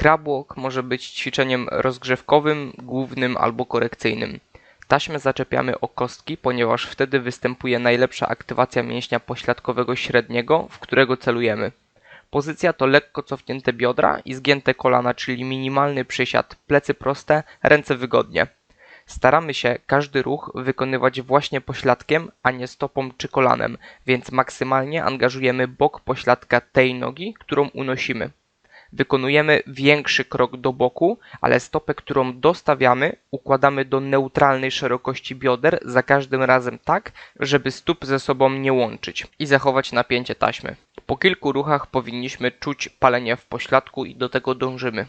Crab walk może być ćwiczeniem rozgrzewkowym, głównym albo korekcyjnym. Taśmę zaczepiamy o kostki, ponieważ wtedy występuje najlepsza aktywacja mięśnia pośladkowego średniego, w którego celujemy. Pozycja to lekko cofnięte biodra i zgięte kolana, czyli minimalny przysiad, plecy proste, ręce wygodnie. Staramy się każdy ruch wykonywać właśnie pośladkiem, a nie stopą czy kolanem, więc maksymalnie angażujemy bok pośladka tej nogi, którą unosimy. Wykonujemy większy krok do boku, ale stopę, którą dostawiamy, układamy do neutralnej szerokości bioder za każdym razem tak, żeby stóp ze sobą nie łączyć i zachować napięcie taśmy. Po kilku ruchach powinniśmy czuć palenie w pośladku i do tego dążymy.